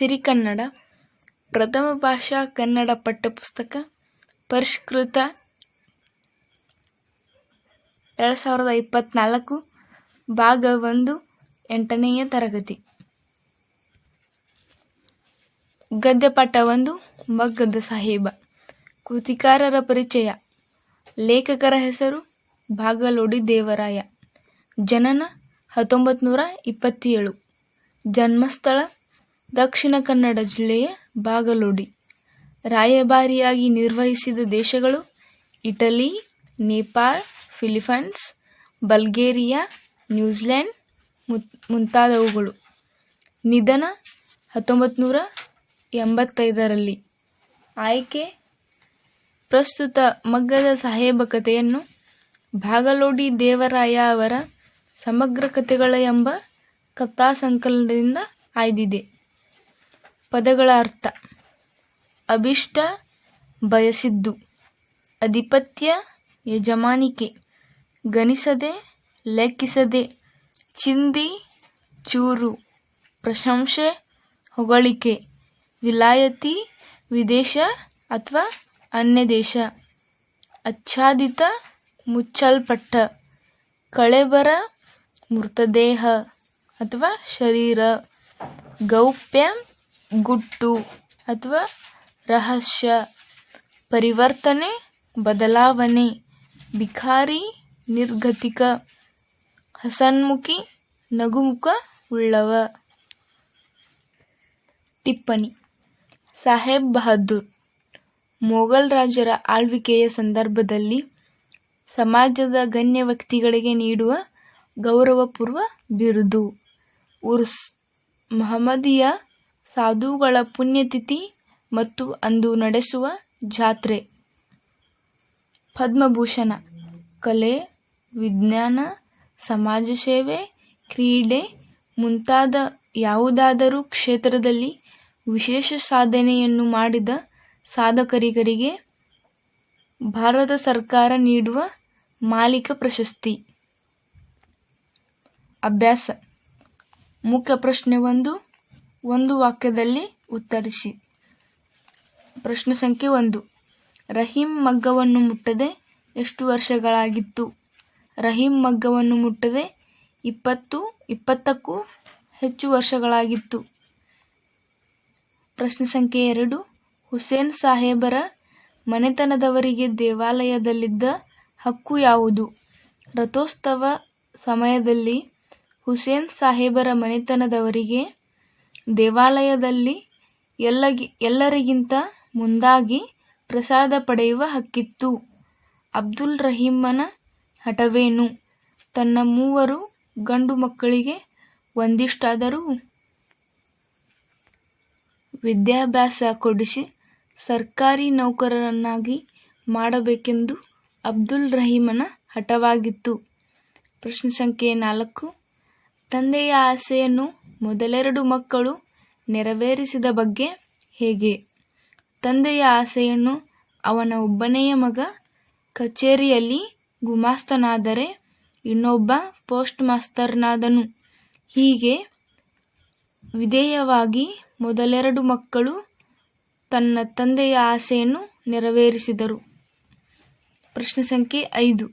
ಸಿರಿಗನ್ನಡ ಪ್ರಥಮ ಭಾಷಾ ಕನ್ನಡ ಪಠ್ಯಪುಸ್ತಕ, ಪರಿಷ್ಕೃತ ಎರಡು ಸಾವಿರದ ಇಪ್ಪತ್ತ್ನಾಲ್ಕು ಭಾಗ ಒಂದು, ಎಂಟನೆಯ ತರಗತಿ. ಗದ್ಯಪಾಠ ಒಂದು, ಮಗ್ಗದ ಸಾಹೇಬ. ಕೃತಿಕಾರರ ಪರಿಚಯ. ಲೇಖಕರ ಹೆಸರು ಭಾಗಲೋಡಿ ದೇವರಾಯ. ಜನನ ಹತ್ತೊಂಬತ್ತು ನೂರ ಇಪ್ಪತ್ತೇಳು. ಜನ್ಮಸ್ಥಳ ದಕ್ಷಿಣ ಕನ್ನಡ ಜಿಲ್ಲೆಯ ಬಾಗಲೋಡಿ. ರಾಯಭಾರಿಯಾಗಿ ನಿರ್ವಹಿಸಿದ ದೇಶಗಳು Italy, Nepal, Philippines, Bulgaria, New Zealand ಮುಂತಾದವುಗಳು. ನಿಧನ ಹತ್ತೊಂಬತ್ತು ನೂರ ಎಂಬತ್ತೈದರಲ್ಲಿ. ಆಯ್ಕೆ ಪ್ರಸ್ತುತ ಮಗ್ಗದ ಸಾಹೇಬ ಕಥೆಯನ್ನು ಬಾಗಲೋಡಿ ದೇವರಾಯ ಅವರ ಸಮಗ್ರ ಕಥೆಗಳ ಎಂಬ ಕಥಾ ಸಂಕಲನದಿಂದ ಆಯ್ದಿದೆ. ಪದಗಳ ಅರ್ಥ. ಅಭಿಷ್ಟ ಬಯಸಿದ್ದು. ಅಧಿಪತ್ಯ ಯಜಮಾನಿಕೆ. ಗಣಿಸದೆ, ಲೆಕ್ಕಿಸದೆ, ಚಿಂದಿ, ಚೂರು. ಪ್ರಶಂಸೆ, ಹೊಗಳಿಕೆ. ವಿಲಾಯತಿ, ವಿದೇಶ ಅಥವಾ ಅನ್ಯ ದೇಶ ಆಚ್ಛಾದಿತ ಮುಚ್ಚಲ್ಪಟ್ಟ. ಕಳೆಬರ, ಮೃತದೇಹ ಅಥವಾ ಶರೀರ. ಗೌಪ್ಯ ಗುಟ್ಟು ಅಥವಾ ರಹಸ್ಯ ಪರಿವರ್ತನೆ, ಬದಲಾವಣೆ, ಭಿಕಾರಿ ನಿರ್ಗತಿಕ ಹಸನ್ಮುಖಿ ನಗುಮುಖ ಉಳ್ಳವ. ಟಿಪ್ಪಣಿ. ಸಾಹೇಬ್ ಬಹದ್ದೂರ್. ಮೊಘಲ್ ರಾಜರ ಆಳ್ವಿಕೆಯ ಸಂದರ್ಭದಲ್ಲಿ ಸಮಾಜದ ಗಣ್ಯ ವ್ಯಕ್ತಿಗಳಿಗೆ ನೀಡುವ ಗೌರವಪೂರ್ವ ಬಿರುದು. ಉರ್ಸ್, ಮಹಮ್ಮದೀಯ ಸಾಧುಗಳ ಪುಣ್ಯತಿಥಿ ಮತ್ತು ಅಂದು ನಡೆಸುವ ಜಾತ್ರೆ. ಪದ್ಮಭೂಷಣ, ಕಲೆ, ವಿಜ್ಞಾನ, ಸಮಾಜ ಸೇವೆ, ಕ್ರೀಡೆ ಮುಂತಾದ ಯಾವುದಾದರೂ ಕ್ಷೇತ್ರದಲ್ಲಿ ವಿಶೇಷ ಸಾಧನೆಯನ್ನು ಮಾಡಿದ ಸಾಧಕರಿಗರಿಗೆ ಭಾರತ ಸರ್ಕಾರ ನೀಡುವ ಮಾಲಿಕ ಪ್ರಶಸ್ತಿ. ಅಭ್ಯಾಸ, ಮುಖ್ಯ ಪ್ರಶ್ನೆ ಒಂದು ಒಂದು ವಾಕ್ಯದಲ್ಲಿ ಉತ್ತರಿಸಿ. ಪ್ರಶ್ನೆ ಸಂಖ್ಯೆ ಒಂದು. ರಹೀಂ ಮಗ್ಗವನ್ನು ಮುಟ್ಟದೆ ಎಷ್ಟು ವರ್ಷಗಳಾಗಿತ್ತು? ರಹೀಂ ಮಗ್ಗವನ್ನು ಮುಟ್ಟದೆ ಇಪ್ಪತ್ತು, ಇಪ್ಪತ್ತಕ್ಕೂ ಹೆಚ್ಚು ವರ್ಷಗಳಾಗಿತ್ತು. ಪ್ರಶ್ನೆ ಸಂಖ್ಯೆ ಎರಡು. ಹುಸೇನ್ ಸಾಹೇಬರ ಮನೆತನದವರಿಗೆ ದೇವಾಲಯದಲ್ಲಿದ್ದ ಹಕ್ಕು ಯಾವುದು? ರಥೋತ್ಸವ ಸಮಯದಲ್ಲಿ ಹುಸೇನ್ ಸಾಹೇಬರ ಮನೆತನದವರಿಗೆ ದೇವಾಲಯದಲ್ಲಿ ಎಲ್ಲಗಿ, ಎಲ್ಲರಿಗಿಂತ ಮುಂದಾಗಿ ಪ್ರಸಾದ ಪಡೆಯುವ ಹಕ್ಕಿತ್ತು. ಅಬ್ದುಲ್ ರಹೀಮನ ಹಠವೇನು? ತನ್ನ ಮೂವರು ಗಂಡು ಮಕ್ಕಳಿಗೆ ಒಂದಿಷ್ಟಾದರೂ ವಿದ್ಯಾಭ್ಯಾಸ ಕೊಡಿಸಿ ಸರ್ಕಾರಿ ನೌಕರರನ್ನಾಗಿ ಮಾಡಬೇಕೆಂದು ಅಬ್ದುಲ್ ರಹೀಮನ ಹಠವಾಗಿತ್ತು. ಪ್ರಶ್ನೆ ಸಂಖ್ಯೆ ನಾಲ್ಕು. ತಂದೆಯ ಆಸೆಯನ್ನು ಮೊದಲೆರಡು ಮಕ್ಕಳು ನೆರವೇರಿಸಿದ ಬಗ್ಗೆ ಹೇಗೆ? ತಂದೆಯ ಆಸೆಯನ್ನು ಅವನ ಒಬ್ಬನೆಯ ಮಗ ಕಚೇರಿಯಲ್ಲಿ ಗುಮಾಸ್ತನಾದರೆ ಇನ್ನೊಬ್ಬ ಪೋಸ್ಟ್ ಮಾಸ್ತರ್ನಾದನು. ಹೀಗೆ ವಿಧೇಯವಾಗಿ ಮೊದಲೆರಡು ಮಕ್ಕಳು ತನ್ನ ತಂದೆಯ ಆಸೆಯನ್ನು ನೆರವೇರಿಸಿದರು. ಪ್ರಶ್ನೆ ಸಂಖ್ಯೆ ಐದು.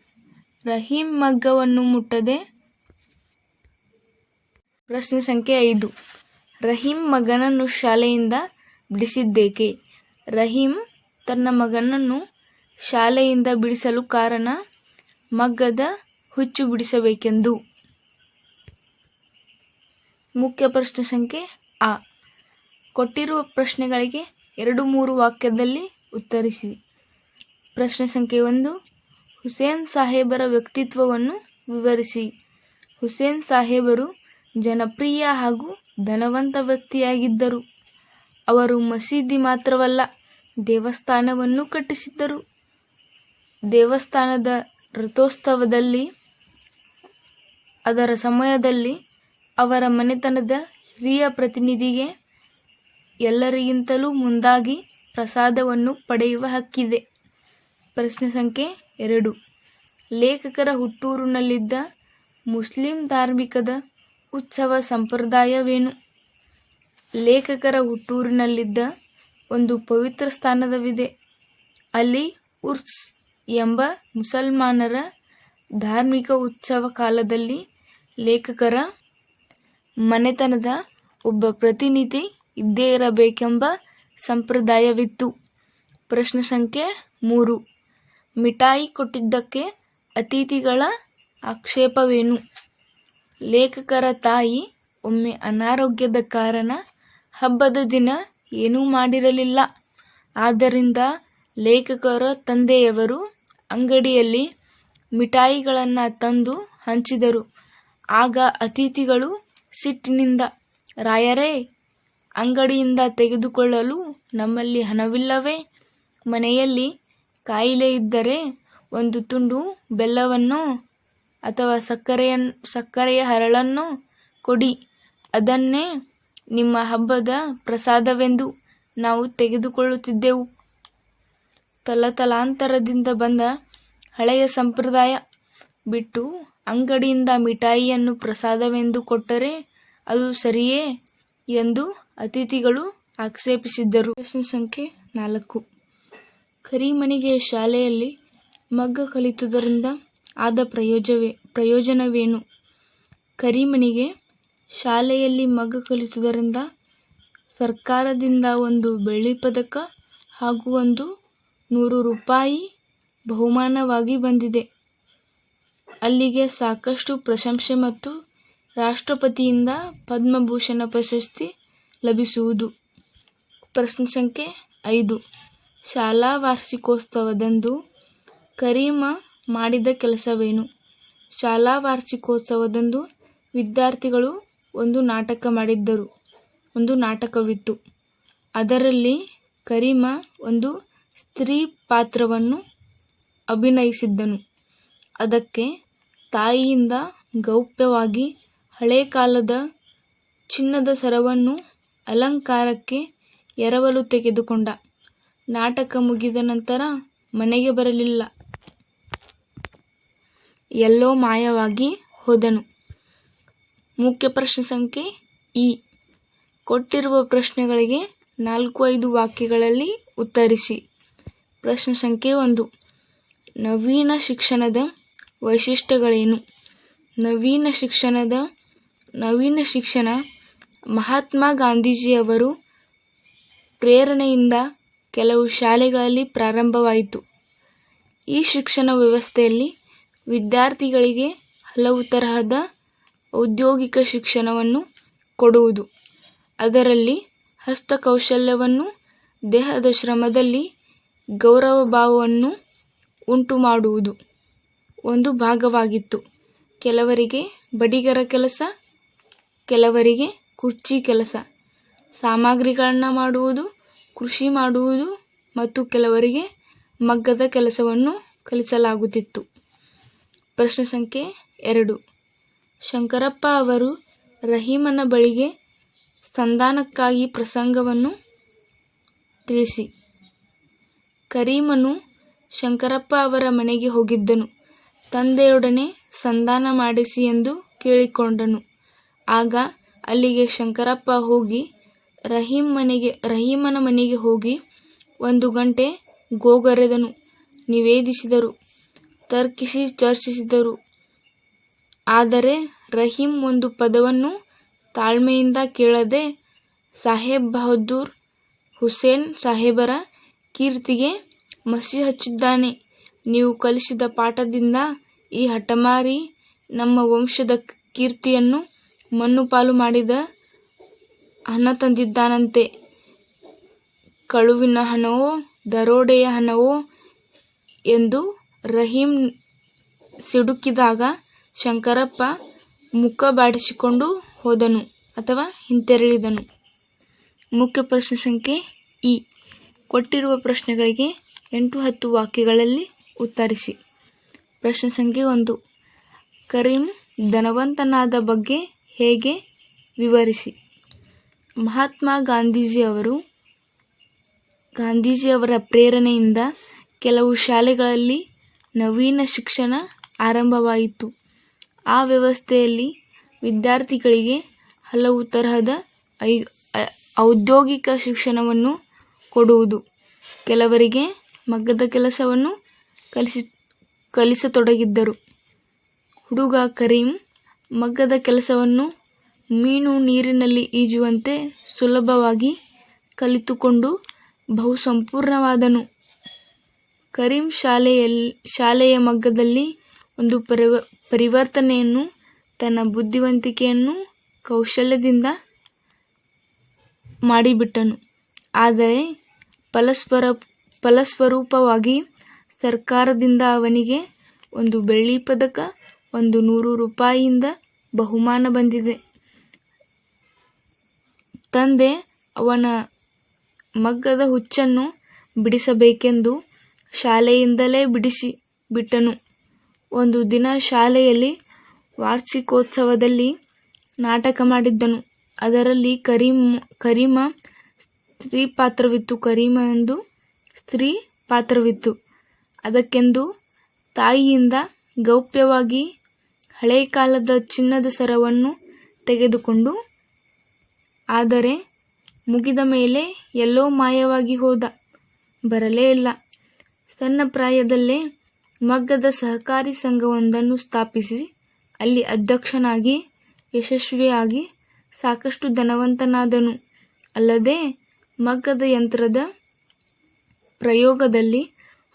ರಹೀಂ ಮಗ್ಗವನ್ನು ಮುಟ್ಟದೆ ಪ್ರಶ್ನೆ ಸಂಖ್ಯೆ ಐದು. ರಹೀಂ ಮಗನನ್ನು ಶಾಲೆಯಿಂದ ಬಿಡಿಸಿದ್ದೇಕೆ? ರಹೀಂ ತನ್ನ ಮಗನನ್ನು ಶಾಲೆಯಿಂದ ಬಿಡಿಸಲು ಕಾರಣ ಮಗ್ಗದ ಹುಚ್ಚು ಬಿಡಿಸಬೇಕೆಂದು. ಮುಖ್ಯ ಪ್ರಶ್ನೆ ಸಂಖ್ಯೆ ಆ. ಕೊಟ್ಟಿರುವ ಪ್ರಶ್ನೆಗಳಿಗೆ ಎರಡು ಮೂರು ವಾಕ್ಯದಲ್ಲಿ ಉತ್ತರಿಸಿ. ಪ್ರಶ್ನೆ ಸಂಖ್ಯೆ ಒಂದು. ಹುಸೇನ್ ಸಾಹೇಬರ ವ್ಯಕ್ತಿತ್ವವನ್ನು ವಿವರಿಸಿ. ಹುಸೇನ್ ಸಾಹೇಬರು ಜನಪ್ರಿಯ ಹಾಗೂ ಧನವಂತ ವ್ಯಕ್ತಿಯಾಗಿದ್ದರು. ಅವರು ಮಸೀದಿ ಮಾತ್ರವಲ್ಲ, ದೇವಸ್ಥಾನವನ್ನು ಕಟ್ಟಿಸಿದ್ದರು. ದೇವಸ್ಥಾನದ ರಥೋತ್ಸವದಲ್ಲಿ, ಅದರ ಸಮಯದಲ್ಲಿ ಅವರ ಮನೆತನದ ಹಿರಿಯ ಪ್ರತಿನಿಧಿಗೆ ಎಲ್ಲರಿಗಿಂತಲೂ ಮುಂದಾಗಿ ಪ್ರಸಾದವನ್ನು ಪಡೆಯುವ ಹಕ್ಕಿದೆ. ಪ್ರಶ್ನೆ ಸಂಖ್ಯೆ ಎರಡು. ಲೇಖಕರ ಹುಟ್ಟೂರಿನಲ್ಲಿದ್ದ ಮುಸ್ಲಿಂ ಧಾರ್ಮಿಕದ ಉತ್ಸವ ಸಂಪ್ರದಾಯವೇನು? ಲೇಖಕರ ಹುಟ್ಟೂರಿನಲ್ಲಿದ್ದ ಒಂದು ಪವಿತ್ರ ಸ್ಥಾನದವಿದೆ. ಅಲ್ಲಿ ಉರ್ಸ್ ಎಂಬ ಮುಸಲ್ಮಾನರ ಧಾರ್ಮಿಕ ಉತ್ಸವ ಕಾಲದಲ್ಲಿ ಲೇಖಕರ ಮನೆತನದ ಒಬ್ಬ ಪ್ರತಿನಿಧಿ ಇದ್ದೇ ಇರಬೇಕೆಂಬ ಸಂಪ್ರದಾಯವಿತ್ತು. ಪ್ರಶ್ನೆ ಸಂಖ್ಯೆ ಮೂರು. ಮಿಠಾಯಿ ಕೊಟ್ಟಿದ್ದಕ್ಕೆ ಅತಿಥಿಗಳ ಆಕ್ಷೇಪವೇನು? ಲೇಖಕರ ತಾಯಿ ಒಮ್ಮೆ ಅನಾರೋಗ್ಯದ ಕಾರಣ ಹಬ್ಬದ ದಿನ ಏನೂ ಮಾಡಿರಲಿಲ್ಲ. ಆದ್ದರಿಂದ ಲೇಖಕರ ತಂದೆಯವರು ಅಂಗಡಿಯಲ್ಲಿ ಮಿಠಾಯಿಗಳನ್ನು ತಂದು ಹಂಚಿದರು. ಆಗ ಅತಿಥಿಗಳು ಸಿಟ್ಟಿನಿಂದ, ರಾಯರೇ, ಅಂಗಡಿಯಿಂದ ತೆಗೆದುಕೊಳ್ಳಲು ನಮ್ಮಲ್ಲಿ ಹಣವಿಲ್ಲವೇ? ಮನೆಯಲ್ಲಿ ಕಾಯಿಲೆ ಇದ್ದರೆ ಒಂದು ತುಂಡು ಬೆಲ್ಲವನ್ನು ಅಥವಾ ಸಕ್ಕರೆಯ ಸಕ್ಕರೆಯ ಹರಳನ್ನು ಕೊಡಿ. ಅದನ್ನೇ ನಿಮ್ಮ ಹಬ್ಬದ ಪ್ರಸಾದವೆಂದು ನಾವು ತೆಗೆದುಕೊಳ್ಳುತ್ತಿದ್ದೆವು. ತಲತಲಾಂತರದಿಂದ ಬಂದ ಹಳೆಯ ಸಂಪ್ರದಾಯ ಬಿಟ್ಟು ಅಂಗಡಿಯಿಂದ ಮಿಠಾಯಿಯನ್ನು ಪ್ರಸಾದವೆಂದು ಕೊಟ್ಟರೆ ಅದು ಸರಿಯೇ ಎಂದು ಅತಿಥಿಗಳು ಆಕ್ಷೇಪಿಸಿದ್ದರು. ಪ್ರಶ್ನೆ ಸಂಖ್ಯೆ ನಾಲ್ಕು. ಕರಿಮನಿಗೆ ಶಾಲೆಯಲ್ಲಿ ಮಗ್ಗ ಕಲಿತುದರಿಂದ ಆದ ಪ್ರಯೋಜವೇ, ಪ್ರಯೋಜನವೇನು? ಕರಿಮನಿಗೆ ಶಾಲೆಯಲ್ಲಿ ಮಗ ಕಲಿತುದರಿಂದ ಸರ್ಕಾರದಿಂದ ಒಂದು ಬೆಳ್ಳಿ ಪದಕ ಹಾಗೂ ಒಂದು ನೂರು ರೂಪಾಯಿ ಬಹುಮಾನವಾಗಿ ಬಂದಿದೆ. ಅಲ್ಲಿಗೆ ಸಾಕಷ್ಟು ಪ್ರಶಂಸೆ ಮತ್ತು ರಾಷ್ಟ್ರಪತಿಯಿಂದ ಪದ್ಮಭೂಷಣ ಪ್ರಶಸ್ತಿ ಲಭಿಸುವುದು. ಪ್ರಶ್ನೆ ಸಂಖ್ಯೆ ಐದು. ಶಾಲಾ ವಾರ್ಷಿಕೋತ್ಸವದಂದು ಕರೀಮ ಮಾಡಿದ ಕೆಲಸವೇನು? ಶಾಲಾ ವಾರ್ಷಿಕೋತ್ಸವದಂದು ವಿದ್ಯಾರ್ಥಿಗಳು ಒಂದು ನಾಟಕ ಮಾಡಿದ್ದರು. ಒಂದು ನಾಟಕವಿತ್ತು. ಅದರಲ್ಲಿ ಕರೀಮ ಒಂದು ಸ್ತ್ರೀ ಪಾತ್ರವನ್ನು ಅಭಿನಯಿಸಿದ್ದನು. ಅದಕ್ಕೆ ತಾಯಿಯಿಂದ ಗೌಪ್ಯವಾಗಿ ಹಳೆ ಕಾಲದ ಚಿನ್ನದ ಸರವನ್ನು ಅಲಂಕಾರಕ್ಕೆ ಎರವಲು ತೆಗೆದುಕೊಂಡ. ನಾಟಕ ಮುಗಿದ ನಂತರ ಮನೆಗೆ ಬರಲಿಲ್ಲ. ಎಲ್ಲೋ ಮಾಯವಾಗಿ ಹೋದನು. ಮುಖ್ಯ ಪ್ರಶ್ನೆ ಸಂಖ್ಯೆ ಇ. ಕೊಟ್ಟಿರುವ ಪ್ರಶ್ನೆಗಳಿಗೆ ನಾಲ್ಕು ಐದು ವಾಕ್ಯಗಳಲ್ಲಿ ಉತ್ತರಿಸಿ. ಪ್ರಶ್ನೆ ಸಂಖ್ಯೆ ಒಂದು. ನವೀನ ಶಿಕ್ಷಣದ ವೈಶಿಷ್ಟ್ಯಗಳೇನು? ನವೀನ ಶಿಕ್ಷಣದ, ನವೀನ ಶಿಕ್ಷಣ ಮಹಾತ್ಮ ಗಾಂಧೀಜಿಯವರು ಪ್ರೇರಣೆಯಿಂದ ಕೆಲವು ಶಾಲೆಗಳಲ್ಲಿ ಪ್ರಾರಂಭವಾಯಿತು. ಈ ಶಿಕ್ಷಣ ವ್ಯವಸ್ಥೆಯಲ್ಲಿ ವಿದ್ಯಾರ್ಥಿಗಳಿಗೆ ಹಲವು ತರಹದ ಔದ್ಯೋಗಿಕ ಶಿಕ್ಷಣವನ್ನು ಕೊಡುವುದು. ಅದರಲ್ಲಿ ಹಸ್ತಕೌಶಲ್ಯವನ್ನು, ದೇಹದ ಶ್ರಮದಲ್ಲಿ ಗೌರವ ಭಾವವನ್ನು ಉಂಟು ಮಾಡುವುದು ಒಂದು ಭಾಗವಾಗಿತ್ತು. ಕೆಲವರಿಗೆ ಬಡಿಗರ ಕೆಲಸ, ಕೆಲವರಿಗೆ ಕುರ್ಚಿ ಕೆಲಸ, ಸಾಮಗ್ರಿಗಳನ್ನು ಮಾಡುವುದು, ಕೃಷಿ ಮಾಡುವುದು ಮತ್ತು ಕೆಲವರಿಗೆ ಮಗ್ಗದ ಕೆಲಸವನ್ನು ಕಲಿಸಲಾಗುತ್ತಿತ್ತು. ಪ್ರಶ್ನೆ ಸಂಖ್ಯೆ ಎರಡು. ಶಂಕರಪ್ಪ ಅವರು ರಹೀಮನ ಬಳಿಗೆ ಸಂಧಾನಕ್ಕಾಗಿ ಪ್ರಸಂಗವನ್ನು ತಿಳಿಸಿ. ಕರೀಮನು ಶಂಕರಪ್ಪ ಅವರ ಮನೆಗೆ ಹೋಗಿದ್ದನು. ತಂದೆಯೊಡನೆ ಸಂಧಾನ ಮಾಡಿಸಿ ಎಂದು ಕೇಳಿಕೊಂಡನು. ಆಗ ಅಲ್ಲಿಗೆ ಶಂಕರಪ್ಪ ಹೋಗಿ ರಹೀಮ್ ಮನೆಗೆ, ರಹೀಮನ ಮನೆಗೆ ಹೋಗಿ ಒಂದು ಗಂಟೆ ಗೋಗರೆದನು, ನಿವೇದಿಸಿದರು. ತರ್ಕಿಸಿ ಚರ್ಚಿಸಿದರು. ಆದರೆ ರಹೀಂ ಒಂದು ಪದವನ್ನು ತಾಳ್ಮೆಯಿಂದ ಕೇಳದೆ ಸಾಹೇಬ್ ಬಹದ್ದೂರ್ ಹುಸೇನ್ ಸಾಹೇಬರ ಕೀರ್ತಿಗೆ ಮಸಿ ಹಚ್ಚಿದ್ದಾನೆ. ನೀವು ಕಲಿಸಿದ ಪಾಠದಿಂದ ಈ ಹಠಮಾರಿ ನಮ್ಮ ವಂಶದ ಕೀರ್ತಿಯನ್ನು ಮಣ್ಣುಪಾಲು ಮಾಡಿದ ಹಣ ತಂದಿದ್ದಾನಂತೆ. ಕಳುವಿನ ಹಣವೋ ದರೋಡೆಯ ಹಣವೋ ಎಂದು ರಹೀಂ ಸಿಡುಕಿದಾಗ ಶಂಕರಪ್ಪ ಮುಖ ಬಾಡಿಸಿಕೊಂಡು ಹೋದನು ಅಥವಾ ಹಿಂತೆರಳಿದನು. ಮುಖ್ಯ ಪ್ರಶ್ನೆ ಸಂಖ್ಯೆ ಇ. ಕೊಟ್ಟಿರುವ ಪ್ರಶ್ನೆಗಳಿಗೆ ಎಂಟು ಹತ್ತು ವಾಕ್ಯಗಳಲ್ಲಿ ಉತ್ತರಿಸಿ. ಪ್ರಶ್ನೆ ಸಂಖ್ಯೆ ಒಂದು. ಕರೀಂ ಧನವಂತನಾದ ಬಗ್ಗೆ ಹೇಗೆ ವಿವರಿಸಿ? ಮಹಾತ್ಮ ಗಾಂಧೀಜಿಯವರು ಗಾಂಧೀಜಿಯವರ ಪ್ರೇರಣೆಯಿಂದ ಕೆಲವು ಶಾಲೆಗಳಲ್ಲಿ ನವೀನ ಶಿಕ್ಷಣ ಆರಂಭವಾಯಿತು. ಆ ವ್ಯವಸ್ಥೆಯಲ್ಲಿ ವಿದ್ಯಾರ್ಥಿಗಳಿಗೆ ಹಲವು ತರಹದ ಐ ಔದ್ಯೋಗಿಕ ಶಿಕ್ಷಣವನ್ನು ಕೊಡುವುದು. ಕೆಲವರಿಗೆ ಮಗ್ಗದ ಕೆಲಸವನ್ನು ಕಲಿಸಿ, ಕಲಿಸತೊಡಗಿದ್ದರು. ಹುಡುಗ ಕರೀಂ ಮಗ್ಗದ ಕೆಲಸವನ್ನು ಮೀನು ನೀರಿನಲ್ಲಿ ಈಜುವಂತೆ ಸುಲಭವಾಗಿ ಕಲಿತುಕೊಂಡು ಬಹು ಸಂಪೂರ್ಣವಾದನು ಕರೀಂ ಶಾಲೆಯಲ್ಲಿ, ಶಾಲೆಯ ಮಗ್ಗದಲ್ಲಿ ಒಂದು ಪರಿವ ಪರಿವರ್ತನೆಯನ್ನು, ತನ್ನ ಬುದ್ಧಿವಂತಿಕೆಯನ್ನು ಕೌಶಲ್ಯದಿಂದ ಮಾಡಿಬಿಟ್ಟನು. ಆದರೆ ಫಲಸ್ವರ, ಫಲಸ್ವರೂಪವಾಗಿ ಸರ್ಕಾರದಿಂದ ಅವನಿಗೆ ಒಂದು ಬೆಳ್ಳಿ ಪದಕ, ಒಂದು ನೂರು ರೂಪಾಯಿಯಿಂದ ಬಹುಮಾನ ಬಂದಿದೆ. ತಂದೆ ಅವನ ಮಗ್ಗದ ಹುಚ್ಚನ್ನು ಬಿಡಿಸಬೇಕೆಂದು ಶಾಲೆಯಿಂದಲೇ ಬಿಡಿಸಿ ಬಿಟ್ಟನು. ಒಂದು ದಿನ ಶಾಲೆಯಲ್ಲಿ ವಾರ್ಷಿಕೋತ್ಸವದಲ್ಲಿ ನಾಟಕ ಮಾಡಿದ್ದನು. ಅದರಲ್ಲಿ ಕರೀಮ್, ಕರೀಮ ಸ್ತ್ರೀ ಪಾತ್ರವಿತ್ತು. ಕರೀಮ ಎಂದು ಸ್ತ್ರೀ ಪಾತ್ರವಿತ್ತು. ಅದಕ್ಕೆಂದು ತಾಯಿಯಿಂದ ಗೌಪ್ಯವಾಗಿ ಹಳೆ ಕಾಲದ ಚಿನ್ನದ ಸರವನ್ನು ತೆಗೆದುಕೊಂಡು, ಆದರೆ ಮುಗಿದ ಮೇಲೆ ಎಲ್ಲೋ ಮಾಯವಾಗಿ ಹೋದ. ಬರಲೇ ಇಲ್ಲ. ಸಣ್ಣ ಪ್ರಾಯದಲ್ಲೇ ಮಗ್ಗದ ಸಹಕಾರಿ ಸಂಘವೊಂದನ್ನು ಸ್ಥಾಪಿಸಿ, ಅಲ್ಲಿ ಅಧ್ಯಕ್ಷನಾಗಿ, ಯಶಸ್ವಿಯಾಗಿ ಸಾಕಷ್ಟು ಧನವಂತನಾದನು. ಅಲ್ಲದೆ ಮಗ್ಗದ ಯಂತ್ರದ ಪ್ರಯೋಗದಲ್ಲಿ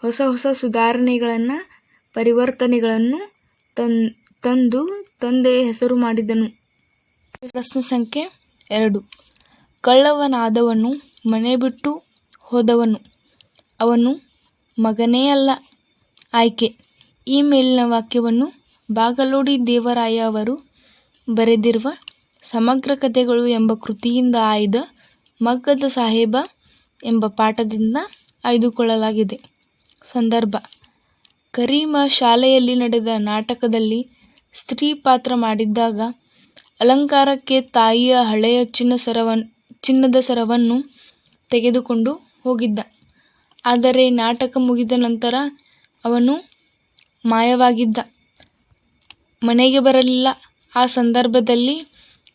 ಹೊಸ ಹೊಸ ಸುಧಾರಣೆಗಳನ್ನು, ಪರಿವರ್ತನೆಗಳನ್ನು ತನ್, ತಂದು ತಂದೆಯ ಹೆಸರು ಮಾಡಿದನು. ಪ್ರಶ್ನೆ ಸಂಖ್ಯೆ ಎರಡು. ಕಳ್ಳವನಾದವನು ಮನೆ ಬಿಟ್ಟು ಹೋದವನು. ಅವನು ಮಗನೇ ಅಲ್ಲ. ಆಯ್ಕೆ. ಈ ಮೇಲಿನ ವಾಕ್ಯವನ್ನು ಬಾಗಲೋಡಿ ದೇವರಾಯ ಅವರು ಬರೆದಿರುವ ಸಮಗ್ರ ಕಥೆಗಳು ಎಂಬ ಕೃತಿಯಿಂದ ಆಯ್ದ ಮಗ್ಗದ ಸಾಹೇಬ ಎಂಬ ಪಾಠದಿಂದ ಆಯ್ದುಕೊಳ್ಳಲಾಗಿದೆ. ಸಂದರ್ಭ. ಕರೀಮ ಶಾಲೆಯಲ್ಲಿ ನಡೆದ ನಾಟಕದಲ್ಲಿ ಸ್ತ್ರೀ ಪಾತ್ರ ಮಾಡಿದ್ದಾಗ ಅಲಂಕಾರಕ್ಕೆ ತಾಯಿಯ ಹಳೆಯ ಚಿನ್ನ ಸರವನ್ ಚಿನ್ನದ ಸರವನ್ನು ತೆಗೆದುಕೊಂಡು ಹೋಗಿದ್ದ. ಆದರೆ ನಾಟಕ ಮುಗಿದ ನಂತರ ಅವನು ಮಾಯವಾಗಿದ್ದ. ಮನೆಗೆ ಬರಲಿಲ್ಲ. ಆ ಸಂದರ್ಭದಲ್ಲಿ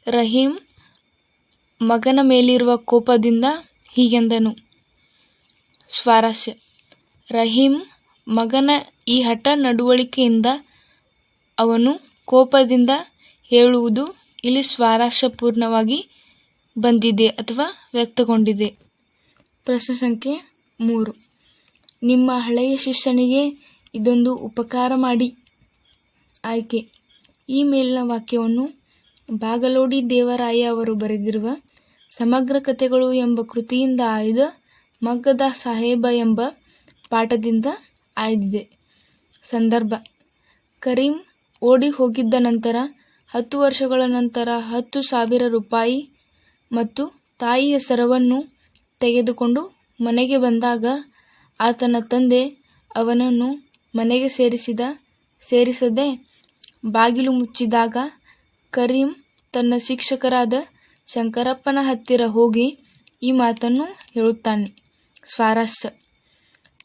ರಹೀಂ ಮಗನ ಮೇಲಿರುವ ಕೋಪದಿಂದ ಹೀಗೆಂದನು. ಸ್ವಾರಸ್ಯ. ರಹೀಂ ಮಗನ ಈ ಹಠ ನಡವಳಿಕೆಯಿಂದ ಅವನು ಕೋಪದಿಂದ ಹೇಳುವುದು ಇಲ್ಲಿ ಸ್ವಾರಸ್ಯಪೂರ್ಣವಾಗಿ ಬಂದಿದೆ ಅಥವಾ ವ್ಯಕ್ತಗೊಂಡಿದೆ. ಪ್ರಶ್ನೆ ಸಂಖ್ಯೆ ಮೂರು. ನಿಮ್ಮ ಹಳೆಯ ಶಿಷ್ಯನಿಗೆ ಇದೊಂದು ಉಪಕಾರ ಮಾಡಿ. ಆಯ್ಕೆ. ಈ ಮೇಲಿನ ವಾಕ್ಯವನ್ನು ಬಾಗಲೋಡಿ ದೇವರಾಯ ಅವರು ಬರೆದಿರುವ ಸಮಗ್ರ ಕಥೆಗಳು ಎಂಬ ಕೃತಿಯಿಂದ ಆಯ್ದ ಮಗ್ಗದ ಸಾಹೇಬ ಎಂಬ ಪಾಠದಿಂದ ಆಯ್ದಿದೆ. ಸಂದರ್ಭ. ಕರೀಂ ಓಡಿ ಹೋಗಿದ್ದ ನಂತರ ಹತ್ತು ವರ್ಷಗಳ ನಂತರ ಹತ್ತು ಸಾವಿರ ರೂಪಾಯಿ ಮತ್ತು ತಾಯಿಯ ಸರವನ್ನು ತೆಗೆದುಕೊಂಡು ಮನೆಗೆ ಬಂದಾಗ ಆತನ ತಂದೆ ಅವನನ್ನು ಮನೆಗೆ ಸೇರಿಸಿದ, ಸೇರಿಸದೆ ಬಾಗಿಲು ಮುಚ್ಚಿದಾಗ ಕರೀಂ ತನ್ನ ಶಿಕ್ಷಕರಾದ ಶಂಕರಪ್ಪನ ಹತ್ತಿರ ಹೋಗಿ ಈ ಮಾತನ್ನು ಹೇಳುತ್ತಾನೆ. ಸ್ವಾರಸ್ಯ.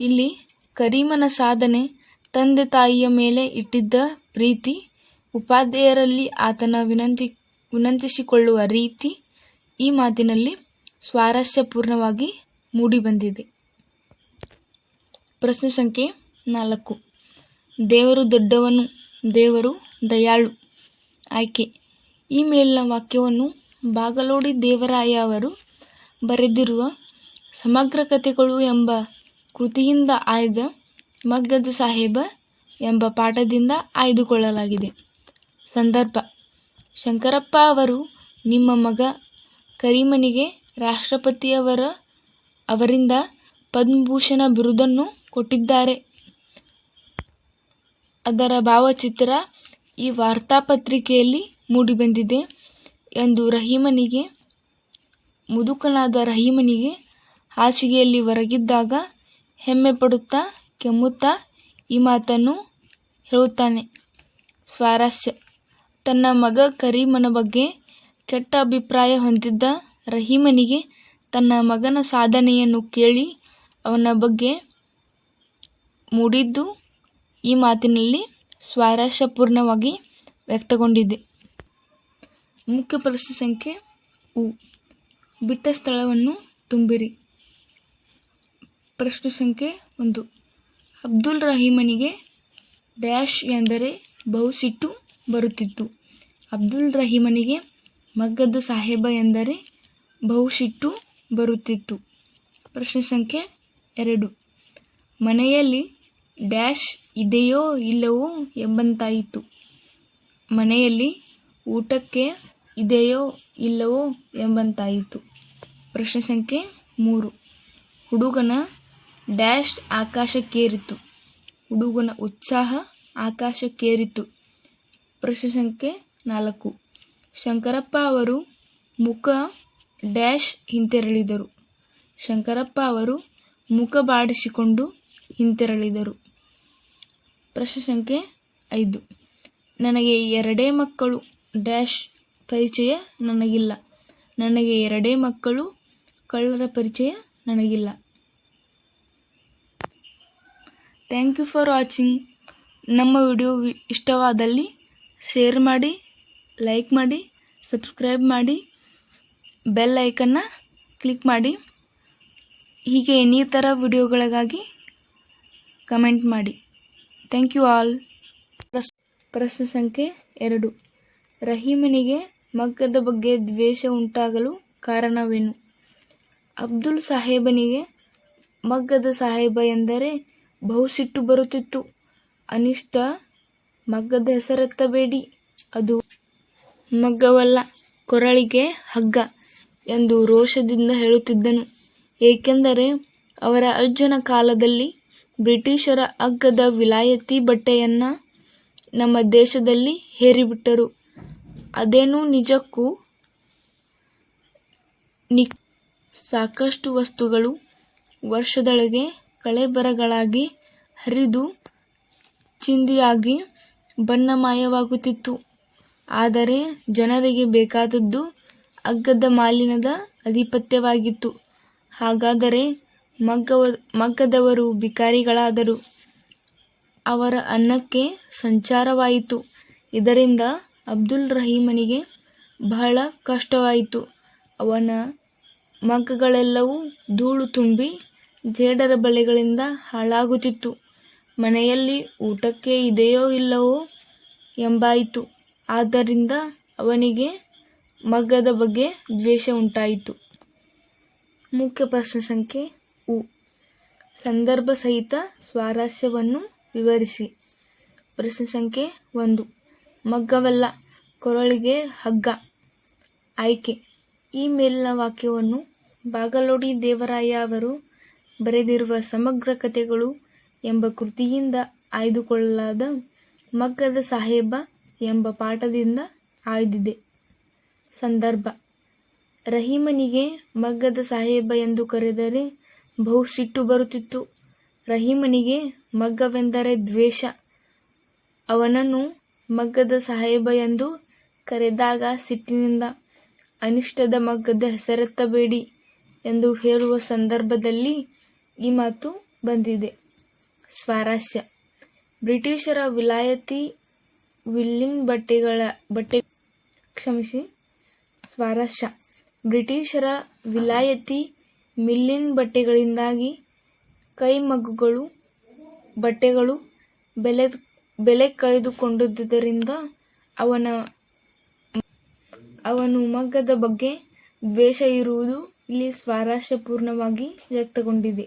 ಇಲ್ಲಿ ಕರೀಮನ ಸಾಧನೆ ತಂದೆ ತಾಯಿಯ ಮೇಲೆ ಇಟ್ಟಿದ್ದ ಪ್ರೀತಿ, ಉಪಾಧ್ಯಾಯರಲ್ಲಿ ಆತನ ವಿನಂತಿ, ವಿನಂತಿಸಿಕೊಳ್ಳುವ ರೀತಿ ಈ ಮಾತಿನಲ್ಲಿ ಸ್ವಾರಸ್ಯಪೂರ್ಣವಾಗಿ ಮೂಡಿಬಂದಿದೆ ಪ್ರಶ್ನೆ ಸಂಖ್ಯೆ ನಾಲ್ಕು. ದೇವರು ದೊಡ್ಡವನು, ದೇವರು ದಯಾಳು. ಆಯ್ಕೆ. ಈ ಮೇಲಿನ ವಾಕ್ಯವನ್ನು ಬಾಗಲೋಡಿ ದೇವರಾಯ ಅವರು ಬರೆದಿರುವ ಸಮಗ್ರ ಕಥೆಗಳು ಎಂಬ ಕೃತಿಯಿಂದ ಆಯ್ದ ಮಗ್ಗದ ಸಾಹೇಬ ಎಂಬ ಪಾಠದಿಂದ ಆಯ್ದುಕೊಳ್ಳಲಾಗಿದೆ. ಸಂದರ್ಭ. ಶಂಕರಪ್ಪ ಅವರು ನಿಮ್ಮ ಮಗ ಕರೀಮನಿಗೆ ರಾಷ್ಟ್ರಪತಿಯವರ ಅವರಿಂದ ಪದ್ಮಭೂಷಣ ಬಿರುದನ್ನು ಕೊಟ್ಟಿದ್ದಾರೆ. ಅದರ ಭಾವಚಿತ್ರ ಈ ವಾರ್ತಾಪತ್ರಿಕೆಯಲ್ಲಿ ಮೂಡಿಬಂದಿದೆ ಎಂದು ರಹೀಮನಿಗೆ, ಮುದುಕನಾದ ರಹೀಮನಿಗೆ ಹಾಸಿಗೆಯಲ್ಲಿ ಹೊರಗಿದ್ದಾಗ ಹೆಮ್ಮೆ ಪಡುತ್ತಾ ಕೆಮ್ಮುತ್ತಾ ಈ ಮಾತನ್ನು ಹೇಳುತ್ತಾನೆ. ಸ್ವಾರಸ್ಯ. ತನ್ನ ಮಗ ಕರೀಮನ ಬಗ್ಗೆ ಕೆಟ್ಟ ಅಭಿಪ್ರಾಯ ಹೊಂದಿದ್ದ ರಹೀಮನಿಗೆ ತನ್ನ ಮಗನ ಸಾಧನೆಯನ್ನು ಕೇಳಿ ಅವನ ಬಗ್ಗೆ ಮೂಡಿದ್ದು ಈ ಮಾತಿನಲ್ಲಿ ಸ್ವಾರಸ್ಯಪೂರ್ಣವಾಗಿ ವ್ಯಕ್ತಗೊಂಡಿದೆ. ಮುಖ್ಯ ಪ್ರಶ್ನೆ ಸಂಖ್ಯೆ ಉ. ಬಿಟ್ಟ ಸ್ಥಳವನ್ನು ತುಂಬಿರಿ. ಪ್ರಶ್ನೆ ಸಂಖ್ಯೆ ಒಂದು. ಅಬ್ದುಲ್ ರಹೀಮನಿಗೆ ಡ್ಯಾಶ್ ಎಂದರೆ ಬಹುಸಿಟ್ಟು ಬರುತ್ತಿತ್ತು. ಅಬ್ದುಲ್ ರಹೀಮನಿಗೆ ಮಗ್ಗದ ಸಾಹೇಬ ಎಂದರೆ ಬಹು ಸಿಟ್ಟು ಬರುತ್ತಿತ್ತು. ಪ್ರಶ್ನೆ ಸಂಖ್ಯೆ ಎರಡು. ಮನೆಯಲ್ಲಿ ಡ್ಯಾಶ್ ಇದೆಯೋ ಇಲ್ಲವೋ ಎಂಬಂತಾಯಿತು. ಮನೆಯಲ್ಲಿ ಊಟಕ್ಕೆ ಇದೆಯೋ ಇಲ್ಲವೋ ಎಂಬಂತಾಯಿತು. ಪ್ರಶ್ನೆ ಸಂಖ್ಯೆ ಮೂರು. ಹುಡುಗನ ಡ್ಯಾಶ್ ಆಕಾಶಕ್ಕೇರಿತು. ಹುಡುಗನ ಉತ್ಸಾಹ ಆಕಾಶಕ್ಕೇರಿತು. ಪ್ರಶ್ನೆ ಸಂಖ್ಯೆ ನಾಲ್ಕು. ಶಂಕರಪ್ಪ ಅವರು ಮುಖ ಡ್ಯಾಶ್ ಹಿಂತೆರಳಿದರು. ಶಂಕರಪ್ಪ ಅವರು ಮುಖ ಬಾಡಿಸಿಕೊಂಡು ಹಿಂತೆರಳಿದರು. ಪ್ರಶ್ನೆ ಸಂಖ್ಯೆ ಐದು. ನನಗೆ ಎರಡೇ ಮಕ್ಕಳು. ಡ್ಯಾಶ್ ಪರಿಚಯ ನನಗಿಲ್ಲ. ನನಗೆ ಎರಡೇ ಮಕ್ಕಳು. ಕಳ್ಳರ ಪರಿಚಯ ನನಗಿಲ್ಲ. Thank you for watching. ನಮ್ಮ ವಿಡಿಯೋ ಇಷ್ಟವಾದಲ್ಲಿ ಶೇರ್ ಮಾಡಿ, ಲೈಕ್ ಮಾಡಿ, ಸಬ್ಸ್ಕ್ರೈಬ್ ಮಾಡಿ. ಬೆಲ್ ಐಕನ್ನ ಕ್ಲಿಕ್ ಮಾಡಿ, ಹೀಗೆ ಇನ್ನಿತರ ವಿಡಿಯೋಗಳಿಗಾಗಿ ಕಮೆಂಟ್ ಮಾಡಿ. ಥ್ಯಾಂಕ್ ಯು ಆಲ್ ಪ್ರಶ್ನೆ ಸಂಖ್ಯೆ ಎರಡು. ರಹೀಮನಿಗೆ ಮಗ್ಗದ ಬಗ್ಗೆ ದ್ವೇಷ ಉಂಟಾಗಲು ಕಾರಣವೇನು? ಅಬ್ದುಲ್ ಸಾಹೇಬನಿಗೆ ಮಗ್ಗದ ಸಾಹೇಬ ಎಂದರೆ ಬಹು ಸಿಟ್ಟು ಬರುತ್ತಿತ್ತು. ಅನಿಷ್ಟ, ಮಗ್ಗದ ಹೆಸರೆತ್ತಬೇಡಿ. ಅದು ಮಗ್ಗವಲ್ಲ, ಕೊರಳಿಗೆ ಹಗ್ಗ. ಎಂದು ರೋಷದಿಂದ ಹೇಳುತ್ತಿದ್ದನು. ಏಕೆಂದರೆ ಅವರ ಅಜ್ಜನ ಕಾಲದಲ್ಲಿ ಬ್ರಿಟಿಷರ ಅಗ್ಗದ ವಿಲಾಯತಿ ಬಟ್ಟೆಯನ್ನು ನಮ್ಮ ದೇಶದಲ್ಲಿ ಹೇರಿಬಿಟ್ಟರು. ಅದೇನು ನಿಜಕ್ಕೂ ನಿ, ಸಾಕಷ್ಟು ವಸ್ತುಗಳು ವರ್ಷದೊಳಗೆ ಕಳೆಬರಗಳಾಗಿ ಹರಿದು ಚಿಂದಿಯಾಗಿ ಬಣ್ಣಮಯವಾಗುತ್ತಿತ್ತು. ಆದರೆ ಜನರಿಗೆ ಬೇಕಾದದ್ದು ಹಗ್ಗದ ಮಾಲಿನದ ಅಧಿಪತ್ಯವಾಗಿತ್ತು. ಹಾಗಾದರೆ ಮಗ್ಗವ, ಮಗ್ಗದವರು ಭಿಕಾರಿಗಳಾದರು. ಅವರ ಅನ್ನಕ್ಕೆ ಸಂಚಾರವಾಯಿತು. ಇದರಿಂದ ಅಬ್ದುಲ್ ರಹೀಮನಿಗೆ ಬಹಳ ಕಷ್ಟವಾಯಿತು. ಅವನ ಮಗ್ಗಗಳೆಲ್ಲವೂ ಧೂಳು ತುಂಬಿ ಜೇಡರ ಬಳೆಗಳಿಂದ ಹಾಳಾಗುತ್ತಿತ್ತು. ಮನೆಯಲ್ಲಿ ಊಟಕ್ಕೆ ಇದೆಯೋ ಇಲ್ಲವೋ ಎಂಬಾಯಿತು. ಆದ್ದರಿಂದ ಅವನಿಗೆ ಮಗ್ಗದ ಬಗ್ಗೆ ದ್ವೇಷ ಉಂಟಾಯಿತು. ಮುಖ್ಯ ಪ್ರಶ್ನೆ ಸಂಖ್ಯೆ ಉ. ಸಂದರ್ಭ ಸಹಿತ ಸ್ವಾರಸ್ಯವನ್ನು ವಿವರಿಸಿ. ಪ್ರಶ್ನೆ ಸಂಖ್ಯೆ ಒಂದು. ಮಗ್ಗವಲ್ಲ, ಕೊರಳಿಗೆ ಹಗ್ಗ. ಆಯ್ಕೆ. ಈ ಮೇಲಿನ ವಾಕ್ಯವನ್ನು ಬಾಗಲೋಡಿ ದೇವರಾಯ ಅವರು ಬರೆದಿರುವ ಸಮಗ್ರ ಕಥೆಗಳು ಎಂಬ ಕೃತಿಯಿಂದ ಆಯ್ದುಕೊಳ್ಳಲಾದ ಮಗ್ಗದ ಸಾಹೇಬ ಎಂಬ ಪಾಠದಿಂದ ಆಯ್ದಿದೆ. ಸಂದರ್ಭ. ರಹೀಮನಿಗೆ ಮಗ್ಗದ ಸಾಹೇಬ ಎಂದು ಕರೆದರೆ ಬಹು ಸಿಟ್ಟು ಬರುತ್ತಿತ್ತು. ರಹೀಮನಿಗೆ ಮಗ್ಗವೆಂದರೆ ದ್ವೇಷ. ಅವನನ್ನು ಮಗ್ಗದ ಸಾಹೇಬ ಎಂದು ಕರೆದಾಗ ಸಿಟ್ಟಿನಿಂದ ಅನಿಷ್ಟದ ಮಗ್ಗದ ಹೆಸರೆತ್ತಬೇಡಿ ಎಂದು ಹೇಳುವ ಸಂದರ್ಭದಲ್ಲಿ ಈ ಮಾತು ಬಂದಿದೆ. ಸ್ವಾರಸ್ಯ. ಬ್ರಿಟಿಷರ ವಿಲಾಯತಿ ವಿಲ್ಲಿನ್ ಬಟ್ಟೆಗಳ ಬಟ್ಟೆ ಕ್ಷಮಿಸಿ ಸ್ವಾರಸ್ಯ. ಬ್ರಿಟಿಷರ ವಿಲಾಯತಿ ಮಿಲ್ಲಿನ್ ಬಟ್ಟೆಗಳಿಂದಾಗಿ ಕೈಮಗ್ಗುಗಳು, ಬಟ್ಟೆಗಳು ಬೆಲೆ ಬೆಲೆ ಕಳೆದುಕೊಂಡಿದ್ದರಿಂದ ಅವನ, ಅವನು ಮಗ್ಗದ ಬಗ್ಗೆ ದ್ವೇಷ ಇರುವುದು ಇಲ್ಲಿ ಸ್ವಾರಸ್ಯಪೂರ್ಣವಾಗಿ ವ್ಯಕ್ತಗೊಂಡಿದೆ.